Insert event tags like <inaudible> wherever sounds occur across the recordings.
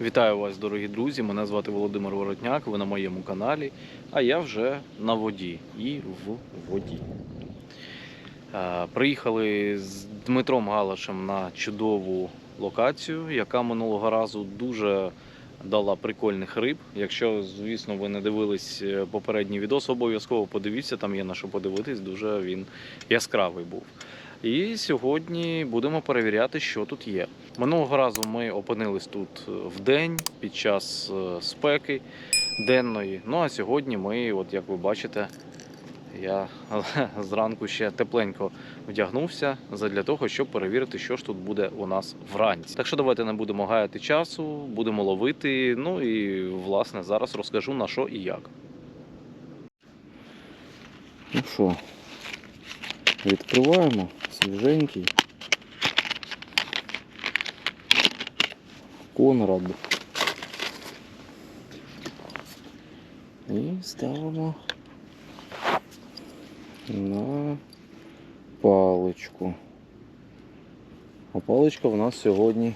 Вітаю вас, дорогі друзі! Мене звати Володимир Воротняк, ви на моєму каналі, а я вже на воді і в воді. Е, Приїхали з Дмитром Галашем на чудову локацію, яка минулого разу дуже дала прикольних риб. Якщо, звісно, ви не дивились е, попередній відос, обов'язково подивіться, там є на що подивитись, дуже він яскравий був. І сьогодні будемо перевіряти, що тут є. Минулого разу ми опинились тут в день під час е, спеки денної. Ну а сьогодні ми, от як ви бачите, я <laughs> зранку ще тепленько вдягнувся для того, щоб перевірити, що ж тут буде у нас вранці. Так що давайте не будемо гаяти часу, будемо ловити. Ну і власне зараз розкажу на що і як. Ну що, відкриваємо свіженький. Конрад. І ставимо на паличку. А паличка в нас сьогодні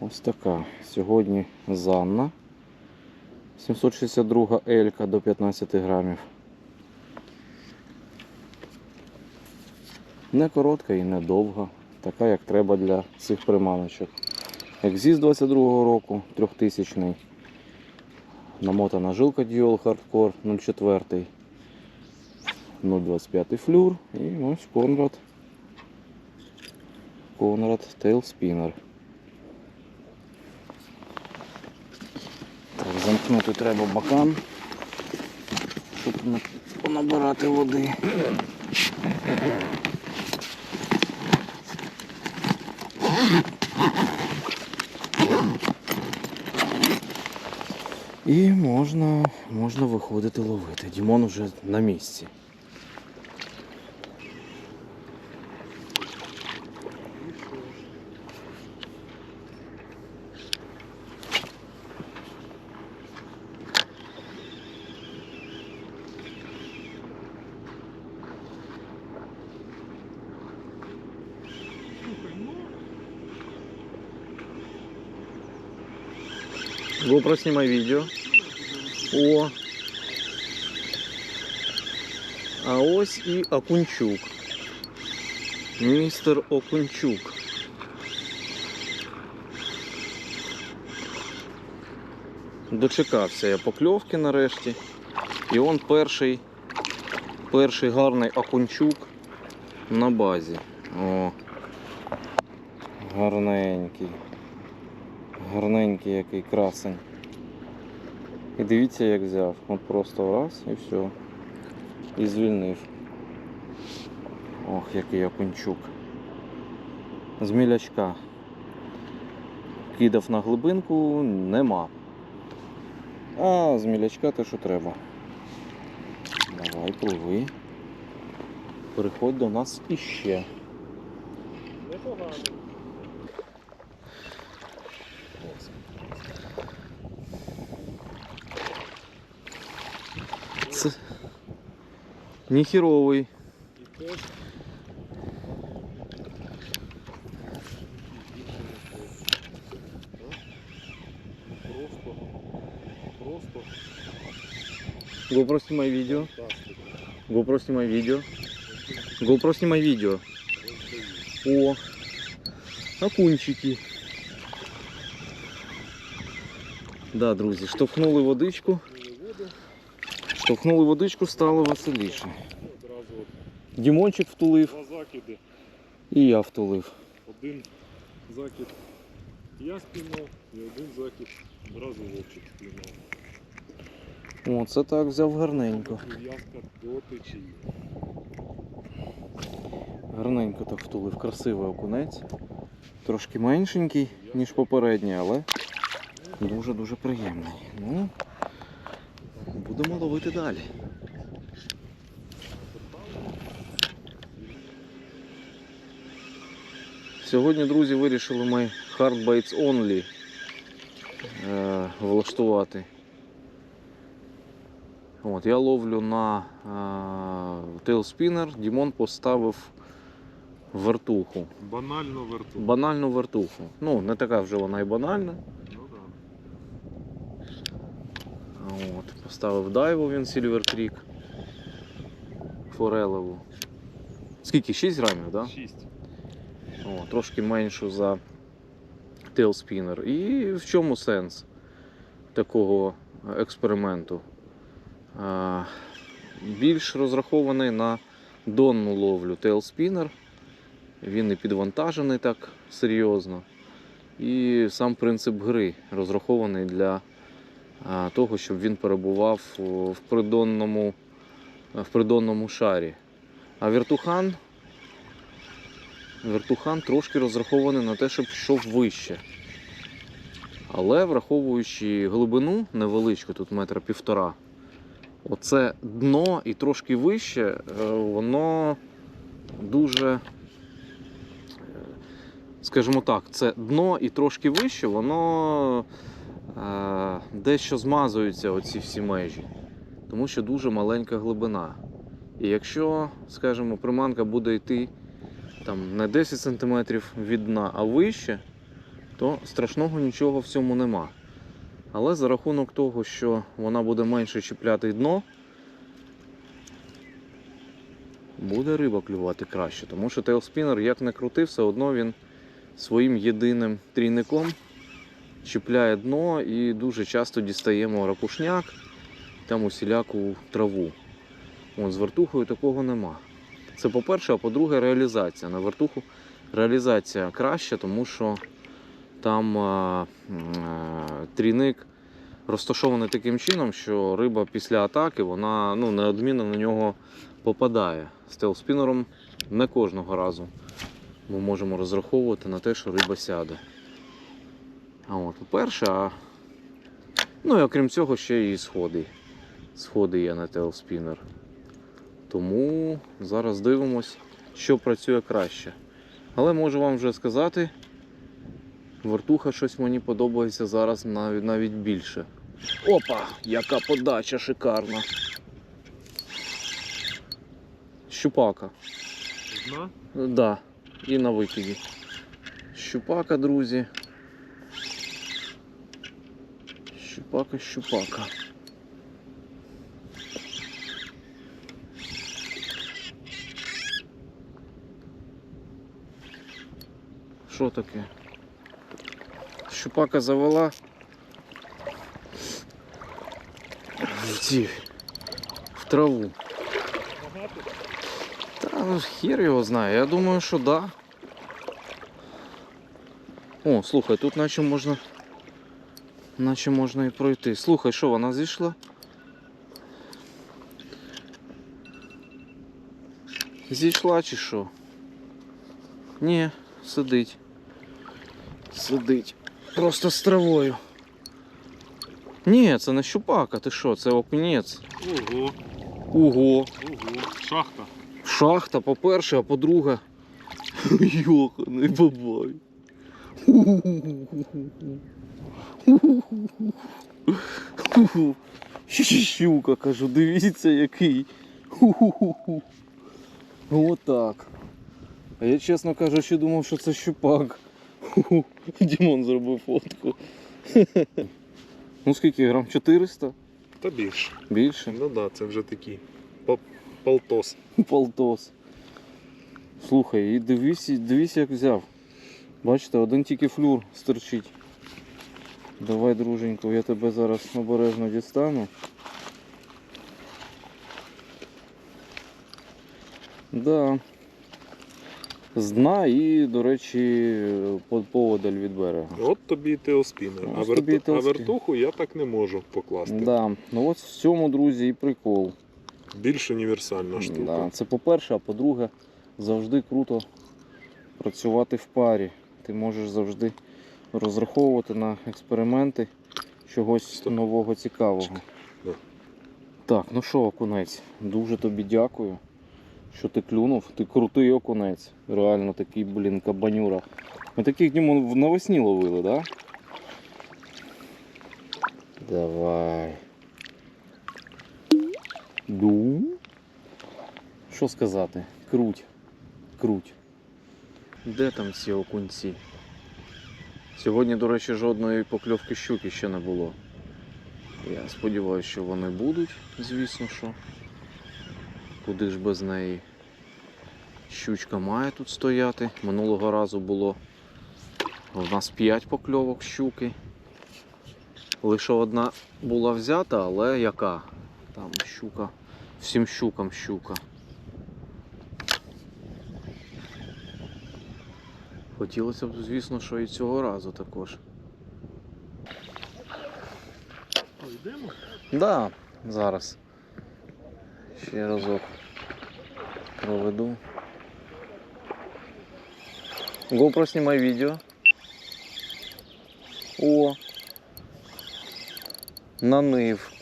ось така. Сьогодні Занна. 762 Елька до 15 грамів. Не коротка і не довга. Така, як треба для цих приманочок. Екзіс 22-го року, 3000 Намотана жилка Dual Hardcore 04. 0,25 флюр і ось Конрад. Конрад Tail Spinner. Так, замкнути треба бакан, щоб понабирати води. І можна, можна виходити ловити. Дімон уже на місці. GoPro снимай видео. О. А ось і Окунчук. Містер Окунчук. Дочекався я покльовки нарешті. І он перший, перший гарний окунчук на базі. О. Гарненький. Гарненький який красень. І дивіться, як взяв. От просто раз і все. І звільнив. Ох, який окунчук. З мілячка. Кидав на глибинку, нема. А з мілячка те, що треба. Давай, пливи. Приходь до нас іще. Непогано. ніхіровий. І теж просто, просто GoPro снимай видео. фантастика. GoPro снимай видео. GoPro снимай видео. О, окунчики. Да, друзі, штовхнули водичку. Штовхнули водичку, стало веселіше. Дімончик втулив і я втулив. Один закид я спіймав і один закид одразу вовчик спіймав. О, це так взяв гарненько. Гарненько так втулив. Красивий окунець. Трошки меншенький, ніж попередній, але дуже-дуже приємний. Ну, будемо ловити далі. Сьогодні, друзі, вирішили ми Hard Bites Only е, влаштувати. От, я ловлю на е, Дімон поставив вертуху. Банально верту. Банальну вертуху. Ну, не така вже вона і банальна. Ну да. От, поставив дайву він Silver Creek. Форелеву. Скільки? 6 грамів, так? Да? Шість. О, трошки меншу за Tailspinner. І в чому сенс такого експерименту? А, більш розрахований на донну ловлю Tailspinner. Він і підвантажений так серйозно. І сам принцип гри розрахований для того, щоб він перебував в придонному, в придонному шарі. А віртухан Вертухан трошки розрахований на те, щоб йшов вище. Але враховуючи глибину невеличку, тут метра півтора, оце дно і трошки вище, е, воно дуже, е, скажімо так, це дно і трошки вище, воно е, дещо змазуються оці всі межі, тому що дуже маленька глибина. І якщо, скажімо, приманка буде йти там не 10 см від дна, а вище, то страшного нічого в цьому нема. Але за рахунок того, що вона буде менше чіпляти дно, буде риба клювати краще. Тому що тейлспінер, як не крути, все одно він своїм єдиним трійником чіпляє дно і дуже часто дістаємо ракушняк, там усіляку траву. От, з вертухою такого нема. Це по-перше, а по-друге, реалізація. На вертуху реалізація краща, тому що там а, а, трійник розташований таким чином, що риба після атаки вона ну, неодмінно на нього попадає. З тейлспінером не кожного разу ми можемо розраховувати на те, що риба сяде. А от, по-перше, а... ну і окрім цього, ще і сходи. Сходи є на тейлспінер. Тому зараз дивимось, що працює краще. Але можу вам вже сказати, вертуха щось мені подобається зараз навіть, навіть більше. Опа! Яка подача шикарна. Щупака. Дна? Да, і на викиді. Щупака, друзі. Щупака, щупака. Що таке? Щупака завела. В ці, в траву. Та ну, хер його знає. Я думаю, що да. О, слухай, тут наче можна. Наче можна і пройти. Слухай, що вона зійшла? Зійшла чи що? Ні, сидить. Сидить. Просто з травою. Ні, це не щупака, ти що, це окунець. Ого, Ого. ого. Шахта. Шахта, по-перше, а по-друге. <laughs> Йоханий бабай. Щука, кажу, дивіться який. Отак. А я, чесно кажучи, думав, що це щупак. Дімон зробив фотку. Ну скільки грам? 400? Та більше. Більше? Ну да, це вже такий полтос. Полтос. Слухай, і дивись, дивись, як взяв. Бачите, один тільки флюр стерчить. Давай, друженько, я тебе зараз обережно дістану. Да. З дна і, до речі, по- поводаль від берега. От тобі і теоспінер. А, Ось верту- а вертуху я так не можу покласти. Да. Ну от в цьому, друзі, і прикол. Більш універсальна штука. Да, це по-перше, а по-друге, завжди круто працювати в парі. Ти можеш завжди розраховувати на експерименти чогось Стоп. нового цікавого. Так, ну що, окунець, дуже тобі дякую, що ти клюнув. Ти крутий окунець. Реально такий, блін, кабанюра. Ми таких Дімон навесні ловили, так? Да? Давай. Ду. Що сказати? Круть. Круть. Де там ці окунці? Сьогодні, до речі, жодної покльовки щуки ще не було. Я сподіваюся, що вони будуть, звісно що. Куди ж без неї. Щучка має тут стояти. Минулого разу було в нас 5 покльовок щуки. Лише одна була взята, але яка? Там щука. Всім щукам щука. Хотілося б, звісно, що і цього разу також. Йдемо? Да, зараз. Ще разок проведу. GoPro знімай відео. О! Нанив.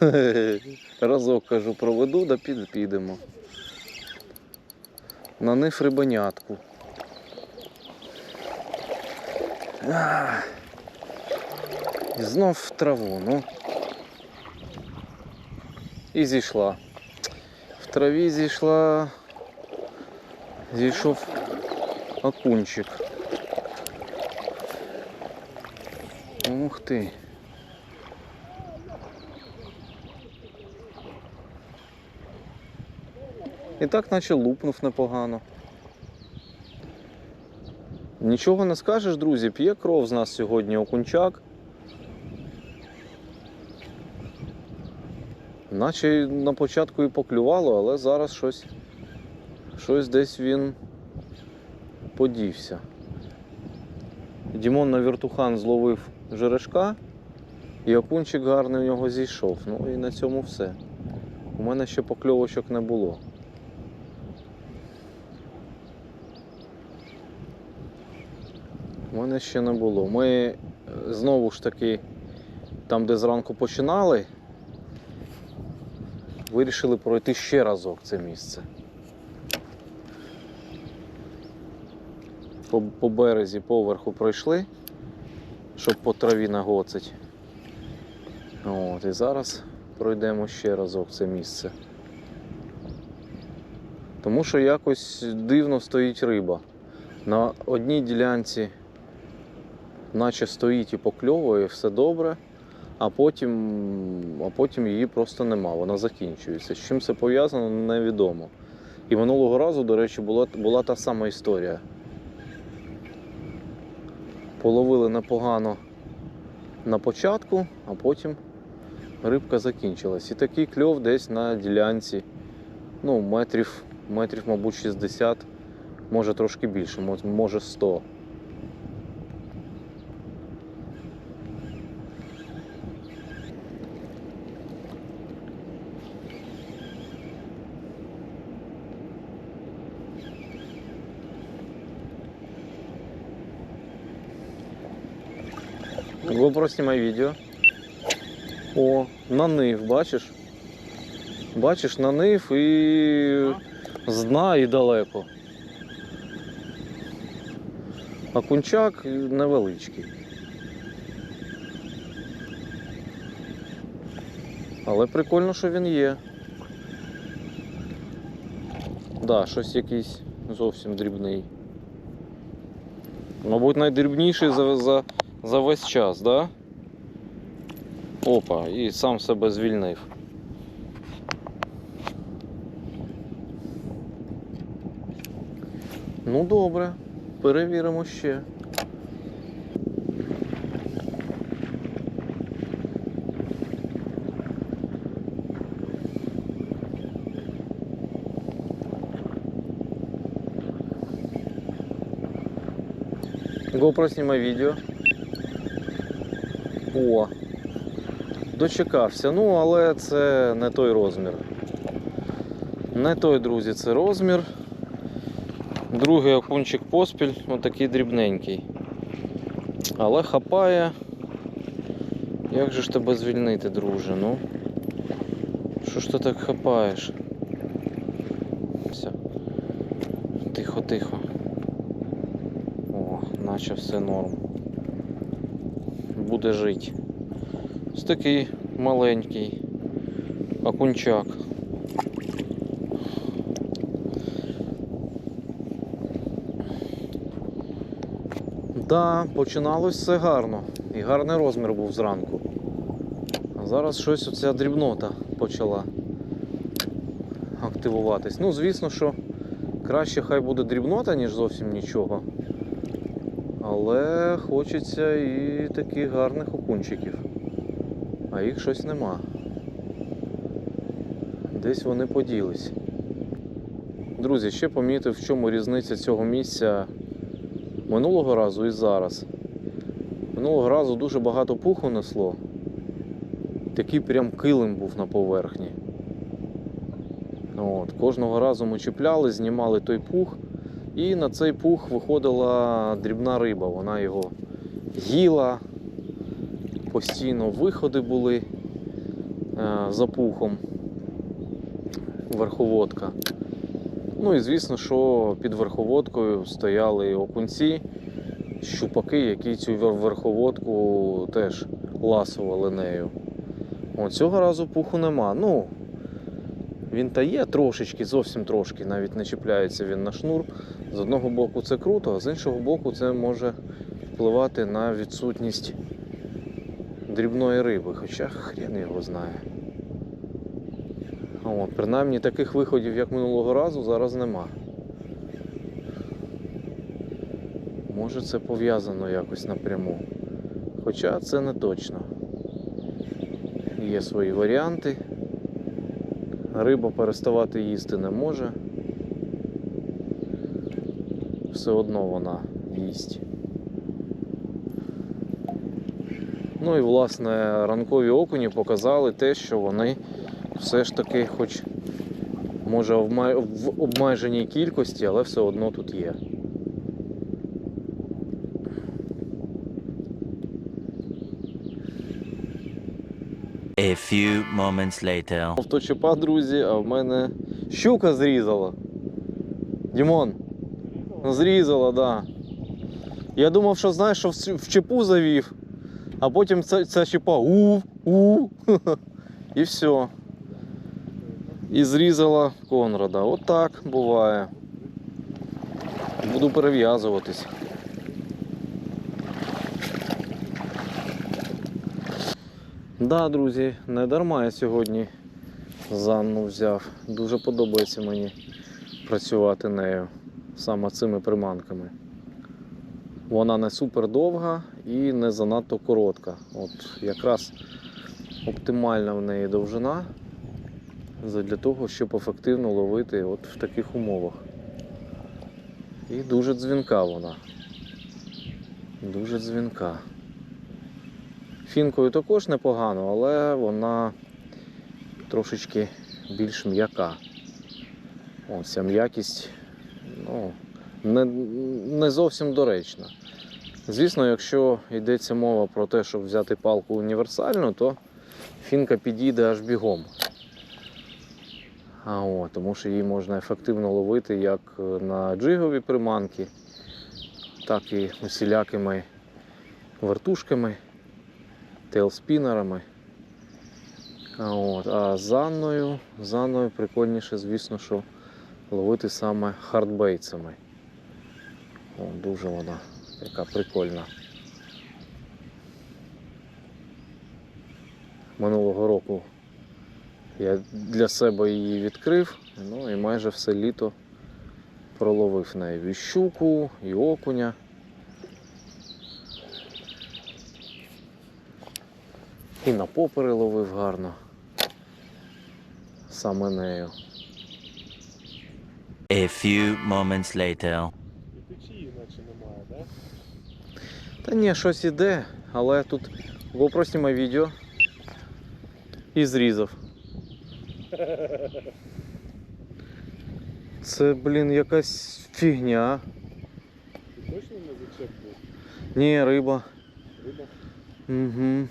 <laughs> Разок кажу, проведу, да під, підемо. Нанив рибанятку. Ах. І знов в траву, ну. І зійшла. В траві зійшла. Зійшов окунчик. Ух ти. І так наче лупнув непогано. Нічого не скажеш, друзі, п'є кров з нас сьогодні окунчак. Наче на початку і поклювало, але зараз щось, щось десь він подівся. Дімон на віртухан зловив жерешка, і окунчик гарний у нього зійшов. Ну і на цьому все. У мене ще покльовочок не було. У мене ще не було. Ми е, знову ж таки, там, де зранку починали, вирішили пройти ще разок це місце. По, по березі поверху пройшли, щоб по траві нагоцить. От, і зараз пройдемо ще разок це місце. Тому що якось дивно стоїть риба. На одній ділянці наче стоїть і покльовує, все добре, а потім, а потім її просто нема, вона закінчується. З чим це пов'язано, невідомо. І минулого разу, до речі, була, була та сама історія. Половили непогано на початку, а потім рибка закінчилась. І такий кльов десь на ділянці, ну, метрів, метрів, мабуть, 60, може трошки більше, може 100. GoPro знімай відео. О, нанив, бачиш? Бачиш, нанив і з дна і далеко. А кунчак невеличкий. Але прикольно, що він є. Да, щось якийсь зовсім дрібний. Мабуть, найдрібніший за, за, за весь час, да? Опа, і сам себе звільнив. Ну добре, перевіримо ще. GoPro знімай відео. О, дочекався. Ну, але це не той розмір. Не той, друзі, це розмір. Другий окунчик поспіль, отакий дрібненький. Але хапає. Як же ж тебе звільнити, друже? Ну? Що ж ти так хапаєш? Все. Тихо, тихо. О, наче все норм. Буде жити. Ось такий маленький окунчак. Да, починалось все гарно. І гарний розмір був зранку. А зараз щось оця дрібнота почала активуватись. Ну, звісно, що краще хай буде дрібнота, ніж зовсім нічого. Але хочеться і таких гарних окунчиків. А їх щось нема. Десь вони поділись. Друзі, ще помітив, в чому різниця цього місця минулого разу і зараз. Минулого разу дуже багато пуху несло. Такий прям килим був на поверхні. От. Кожного разу ми чіпляли, знімали той пух, і на цей пух виходила дрібна риба. Вона його їла, постійно виходи були е, за пухом, верховодка. Ну і звісно, що під верховодкою стояли окунці, щупаки, які цю верховодку теж ласували нею. От цього разу пуху нема. Ну, він та є трошечки, зовсім трошки, навіть не чіпляється він на шнур. З одного боку це круто, а з іншого боку це може впливати на відсутність дрібної риби, хоча хрен його знає. От, принаймні таких виходів, як минулого разу, зараз нема. Може це пов'язано якось напряму. Хоча це не точно. Є свої варіанти. Риба переставати їсти не може. Все одно вона їсть. Ну і власне ранкові окуні показали те, що вони все ж таки, хоч може в обмеженій кількості, але все одно тут є. A few moments later. Авточепа, друзі, а в мене щука зрізала. Дімон, зрізала, так. Да. Я думав, що знаєш, що в чепу завів, а потім ця, ця чепа у у <laughs> і все. І зрізала Конрада. Отак буває. Буду перев'язуватись. Да, друзі, не дарма я сьогодні Занну взяв. Дуже подобається мені працювати нею, саме цими приманками. Вона не супер довга і не занадто коротка. От якраз оптимальна в неї довжина для того, щоб ефективно ловити от в таких умовах. І дуже дзвінка вона. Дуже дзвінка. Фінкою також непогано, але вона трошечки більш м'яка. Ця м'якість ну, не, не зовсім доречна. Звісно, якщо йдеться мова про те, щоб взяти палку універсальну, то фінка підійде аж бігом. А, о, тому що її можна ефективно ловити як на джигові приманки, так і усілякими вертушками, тейлспінерами. А, от, а з Анною, з Анною прикольніше, звісно, що ловити саме хардбейтсами. О, дуже вона така прикольна. Минулого року я для себе її відкрив, ну і майже все літо проловив нею і щуку, і окуня. І на попери ловив гарно. Саме нею. A few moments later. І течії наче немає, так? Та ні, щось іде, але тут GoPro знімає відео і зрізав. <laughs> Це, блін, якась фігня. Ти точно не зачеп був? Ні, риба. Риба? Угу.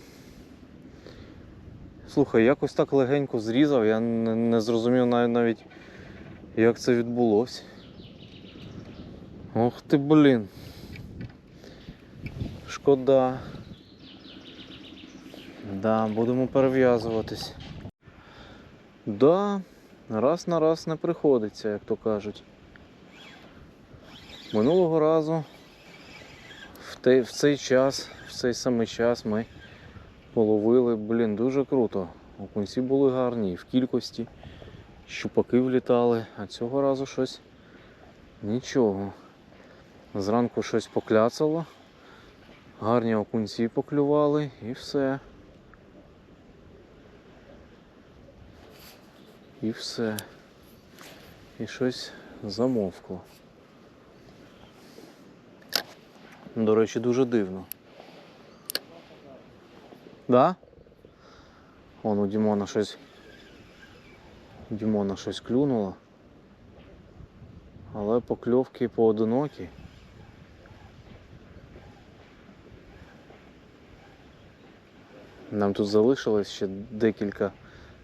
Слухай, якось так легенько зрізав, я не, не зрозумів навіть, як це відбулося. Ох ти, блін. Шкода. Да, будемо перев'язуватись. Да, раз на раз не приходиться, як то кажуть. Минулого разу в цей час, в цей самий час ми Половили, блін, дуже круто. Окунці були гарні і в кількості. Щупаки влітали, а цього разу щось нічого. Зранку щось покляцало. Гарні окунці поклювали і все. І все. І щось замовкло. До речі, дуже дивно. Да? Вон у Дімона щось. У Дімона щось клюнуло. Але покльовки поодинокі. Нам тут залишилось ще декілька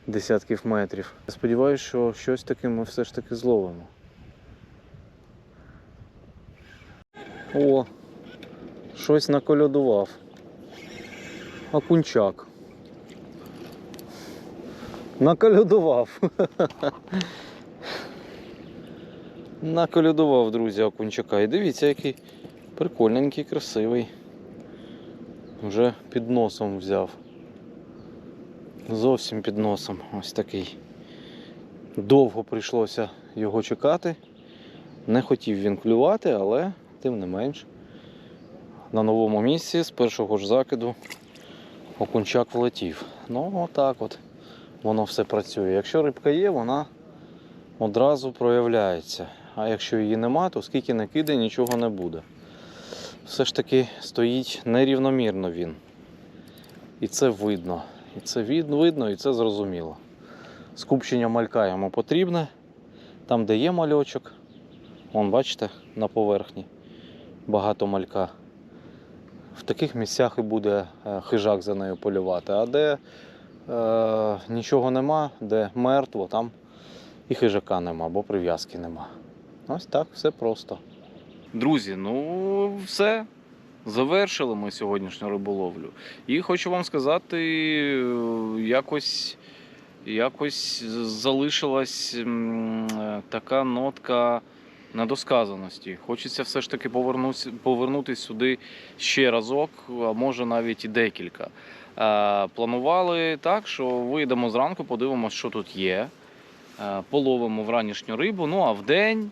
десятків метрів. Я сподіваюся, що щось таке ми все ж таки зловимо. О, щось наколядував. Окунчак. Наколядував. Наколядував, друзі, окунчака. І дивіться, який прикольненький, красивий. Вже під носом взяв. Зовсім під носом. Ось такий. Довго прийшлося його чекати. Не хотів він клювати, але тим не менш. На новому місці з першого ж закиду окунчак влетів. Ну, отак от воно все працює. Якщо рибка є, вона одразу проявляється. А якщо її нема, то скільки не киде, нічого не буде. Все ж таки стоїть нерівномірно він. І це видно. І це видно, і це зрозуміло. Скупчення малька йому потрібне. Там, де є мальочок, вон, бачите, на поверхні багато малька. В таких місцях і буде е, хижак за нею полювати. А де е, нічого нема, де мертво, там і хижака нема, бо прив'язки нема. Ось так, все просто. Друзі, ну все. Завершили ми сьогоднішню риболовлю. І хочу вам сказати, е, якось, якось залишилась е, така нотка недосказаності. Хочеться все ж таки повернутися, повернути сюди ще разок, а може навіть і декілька. Е, Планували так, що вийдемо зранку, подивимося, що тут є. Е, Половимо вранішню рибу, ну а вдень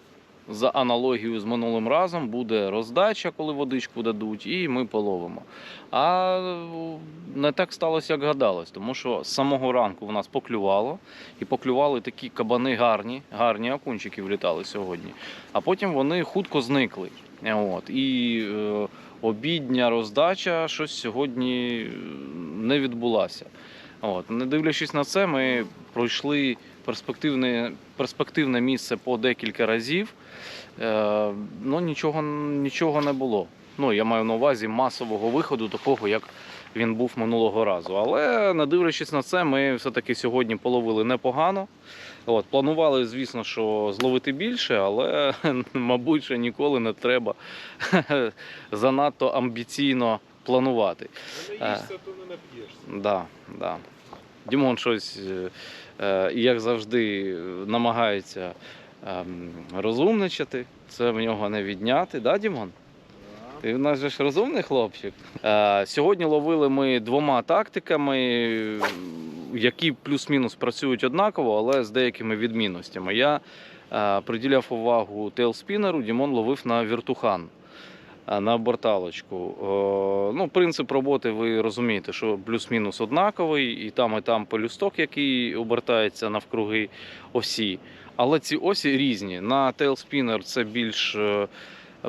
за аналогією з минулим разом буде роздача, коли водичку дадуть, і ми половимо. А е, не так сталося, як гадалось, тому що з самого ранку в нас поклювало, і поклювали такі кабани гарні, гарні окунчики влітали сьогодні. А потім вони хутко зникли. Е, От, і е, обідня роздача щось сьогодні е, не відбулася. От, не дивлячись на це, ми пройшли перспективне, перспективне місце по декілька разів. Е, ну, нічого, нічого не було. Ну, я маю на увазі масового виходу, такого, як він був минулого разу. Але не дивлячись на це, ми все-таки сьогодні половили непогано. От, планували, звісно, що зловити більше, але, <laughs> мабуть, ще ніколи не треба <laughs> занадто амбіційно планувати. Не наїшся, то не нап'єшся. Да, да. Дімон щось, е, е, як завжди, намагається ем, розумничати. Це в нього не відняти, да, Дімон? Ти в нас же ж розумний хлопчик. Е, сьогодні ловили ми двома тактиками, які плюс-мінус працюють однаково, але з деякими відмінностями. Я приділяв увагу тейлспінеру, Дімон ловив на віртухан. Е, На оберталочку. Е, Ну, принцип роботи ви розумієте, що плюс-мінус однаковий, і там, і там полюсток, який обертається навкруги осі. Але ці осі різні. На тейлспінер це більш е,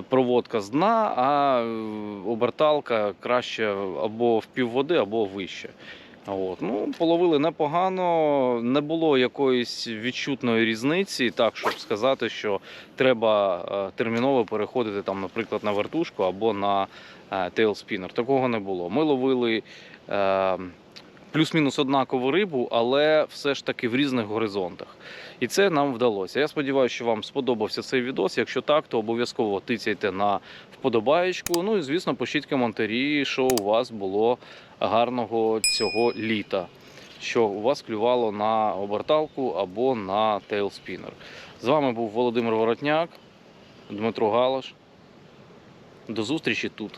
проводка з дна, а оберталка краще або в півводи, або вище. От. Ну, половили непогано, не було якоїсь відчутної різниці, так щоб сказати, що треба е, терміново переходити, там, наприклад, на вертушку або на тейлспінер. Такого не було. Ми ловили е, плюс-мінус однакову рибу, але все ж таки в різних горизонтах. І це нам вдалося. Я сподіваюся, що вам сподобався цей відос. Якщо так, то обов'язково тицяйте на вподобаєчку. Ну і звісно, пишіть коментарі, що у вас було гарного цього літа. Що у вас клювало на оберталку або на тейлспінер. З вами був Володимир Воротняк, Дмитро Галаш. До зустрічі тут.